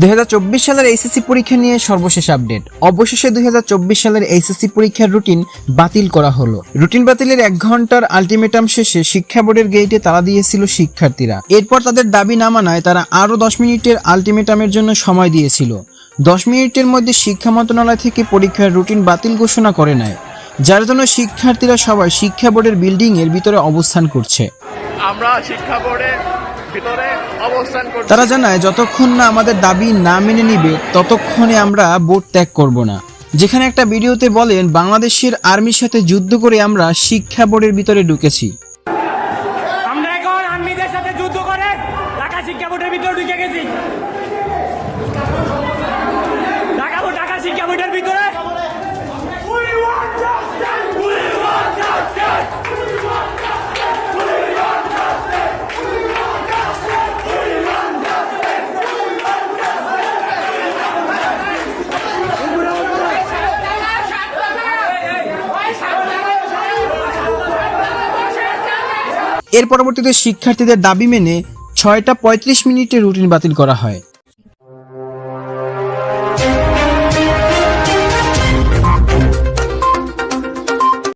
দুই সালের এইচএসসি পরীক্ষা নিয়ে সর্বশেষ আপডেট। অবশেষে দু হাজার চব্বিশ সালের এইচএসসি পরীক্ষার রুটিন বাতিল করা হলো। রুটিন বাতিলের এক ঘণ্টার আলটিমেটাম শেষে শিক্ষা বোর্ডের গেটে তালা দিয়েছিল শিক্ষার্থীরা। এরপর তাদের দাবি না মানায় তারা আরও দশ মিনিটের আলটিমেটামের জন্য সময় দিয়েছিল। দশ মিনিটের মধ্যে শিক্ষা মন্ত্রণালয় থেকে পরীক্ষার রুটিন বাতিল ঘোষণা করে নেয়, যার জন্য শিক্ষার্থীরা সবাই শিক্ষা বোর্ডের বিল্ডিং এর ভিতরে অবস্থান করছে। আমরা শিক্ষা বোর্ডে ভিতরে অবস্থান করছি। তারা জানায় যতক্ষণ না আমাদের দাবি না মেনে নিবে ততক্ষণে আমরা বোর্ড ত্যাগ করব না। যেখানে একটা ভিডিওতে বলেন বাংলাদেশের আর্মির সাথে যুদ্ধ করে আমরা শিক্ষা বোর্ডের ভিতরে ঢুকেছি। আমরা এখন আর্মিদের সাথে যুদ্ধ করে ঢাকা শিক্ষা বোর্ডের ভিতরে ঢুকে গেছি ঢাকা বোর্ড ঢাকা শিক্ষা বোর্ডের ভিতরে এর পরবর্তীতে শিক্ষার্থীদের দাবি মেনে ছয়টা পঁয়ত্রিশ মিনিটের রুটিন বাতিল করা হয়।